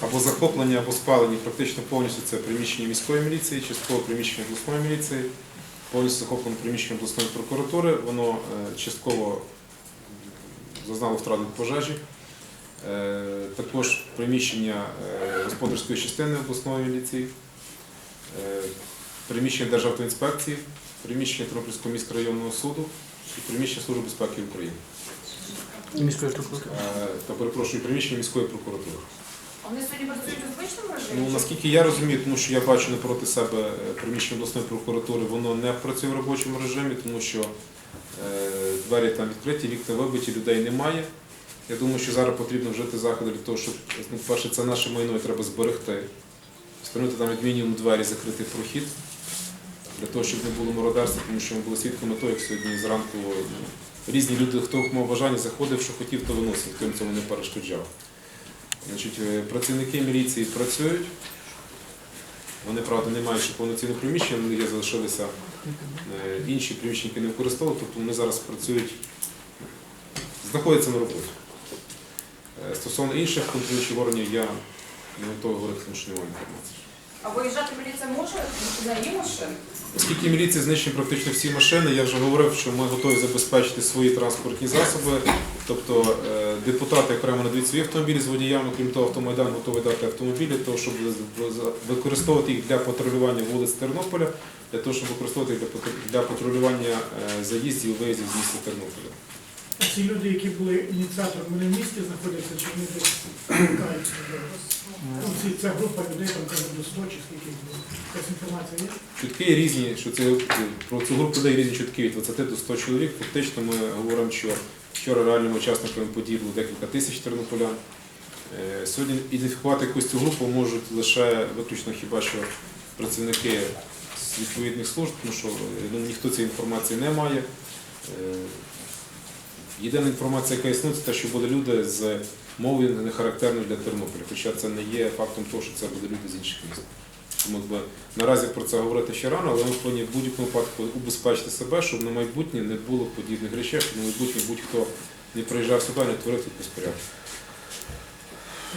або захоплені, або спалені практично повністю це приміщення міської міліції, частково приміщення обласної міліції, повністю захоплено приміщення обласної прокуратури. Воно е, частково зазнало втрати від пожежі. Е, Також приміщення е, господарської частини обласної міліції, приміщення Державтоінспекції, приміщення Тернопільського міськрайонного суду і приміщення Служби безпеки України. Міської прокуратури. Та перепрошую, приміщення міської прокуратури. Вони сьогодні працюють у звичному режимі? Ну наскільки я розумію, тому що я бачу напроти себе е, приміщення обласної прокуратури, воно не працює в робочому режимі, тому що е, двері там відкриті, вікна вибиті, людей немає. Я думаю, що зараз потрібно вжити заходи для того, щоб ну, перше, це наше майно і треба зберегти. Встановити там як мінімум двері, закритий прохід, для того, щоб не було мародерства, тому що ми були свідками того, як сьогодні зранку ну, різні люди, хто мав бажання, заходив, що хотів, то виносив, їм цьому не перешкоджав. Значить, е, працівники міліції працюють. Вони, правда, не мають ще повноцінного приміщення, але є залишилися е, інші приміщення, які не використовували, тобто вони зараз працюють, знаходяться на роботі. Е, Стосовно інших контролюючих органів, я не готовий говорити, тому що немає інформації. А виїжджати міліція може на її машин? Оскільки міліція знищені практично всі машини, я вже говорив, що ми готові забезпечити свої транспортні засоби. Тобто е, депутати окремо надають свої автомобілі з водіями, крім того, автомайдан готовий дати автомобілі, того, щоб використовувати їх для патрулювання вулиць Тернополя, для того, щоб використовувати їх для патрулювання е, заїздів і виїздів з міста Тернополя. Ці люди, які були ініціаторами, вони в місті знаходяться, чи вони десь? Ну, Ця група людей, там кажуть, до 100 чи скільки було. Якась інформація є? Чутки є різні, що це про цю групу людей різні чутки від 20 до 100 чоловік. Фактично ми говоримо, що вчора реальними учасниками подій було декілька тисяч тернополян. Е, Сьогодні ідентифікувати якусь цю групу можуть лише виключно хіба що працівники з відповідних служб, тому що е, ну, ніхто цієї інформації не має. Е, Єдина інформація, яка існує, це те, що були люди з мовою не характерною для Тернополя, хоча це не є фактом того, що це були люди з інших міст. Тому наразі про це говорити ще рано, але ми повинні в будь-якому випадку убезпечити себе, щоб на майбутнє не було подібних речей, щоб на майбутнє будь-хто не приїжджав сюди, не творив тут безпорядок.